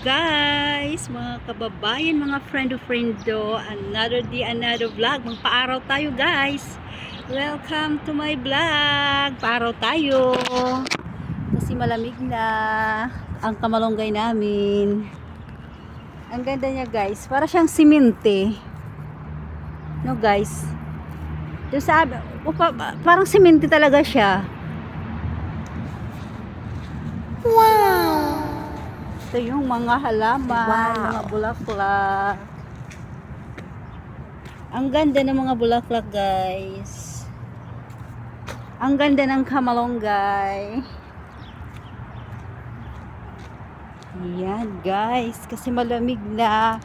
guys, mga kababayan, mga friend of friendo, another day, another vlog. Magpaaraw tayo guys. Welcome to my vlog. Paaraw tayo. Kasi malamig na ang kamalunggay namin. Ang ganda niya guys. Para siyang simente. No guys. Yung sabi, o, pa- pa- parang simente talaga siya. Ito yung mga halaman, Wow. mga bulaklak. Ang ganda ng mga bulaklak, guys. Ang ganda ng kamalonggay. Yan, guys. Kasi malamig na.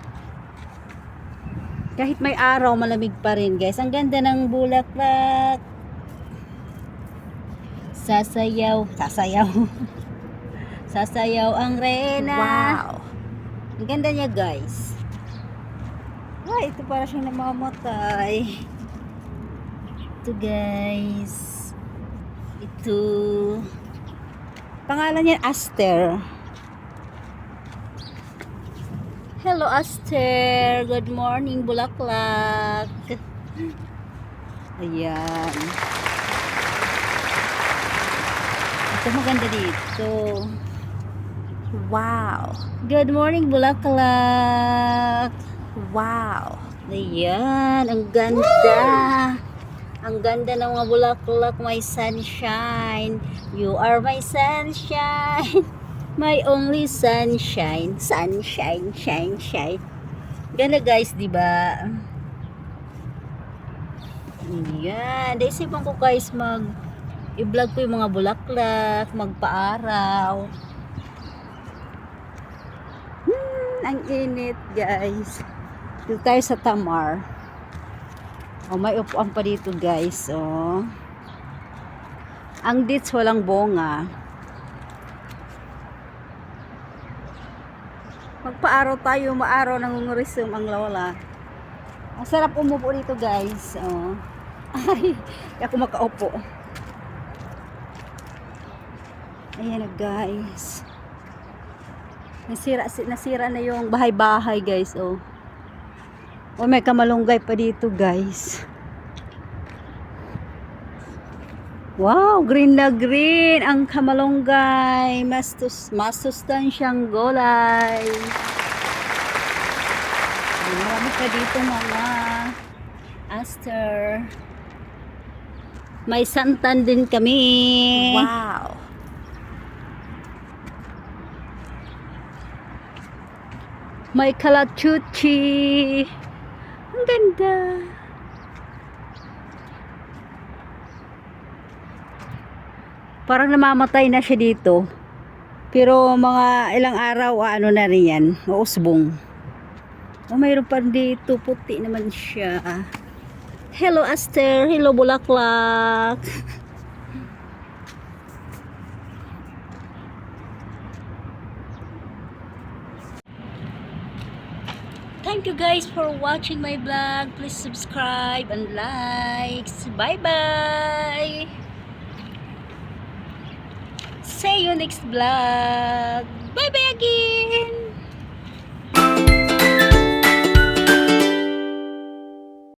Kahit may araw, malamig pa rin, guys. Ang ganda ng bulaklak. Sasayaw. Sasayaw. Sasayaw ang rena. Wow. Ang ganda niya, guys. Ay, ito para siyang namamatay. Ito, guys. Ito. Pangalan niya, Aster. Hello, Aster. Good morning, Bulaklak. Ayan. Ito maganda dito. Wow. Good morning, Bulaklak. Wow. Ayan, ang ganda. Ang ganda ng mga bulaklak, my sunshine. You are my sunshine. My only sunshine. Sunshine, shine, shine. Ganda guys, di ba? Ayan. Naisipan ko guys mag i-vlog ko yung mga bulaklak, magpaaraw. Ang init guys. Dito tayo sa Tamar. Oh, may upuan pa dito, guys. Oh. Ang dates walang bonga. Magpaaraw tayo, maaraw nangungurism ang lawala. Ang sarap umupo dito, guys. Oh. Ay, ako makaupo. Ayan na, guys. Nasira, nasira na yung bahay-bahay, guys. Oh. O may kamalunggay pa dito guys. Wow, green na green ang kamalunggay. Mastus, masustansyang gulay. Ay, Marami pa dito mga aster. May santan din kami. Wow. May kalachuchi. Ang ganda. Parang namamatay na siya dito. Pero mga ilang araw, ah, ano na rin yan. Uusbong. Oh, mayroon pa dito. Puti naman siya. Hello, Aster. Hello, Bulaklak. Thank you guys for watching my vlog. Please subscribe and likes. Bye-bye. See you next vlog. Bye-bye again.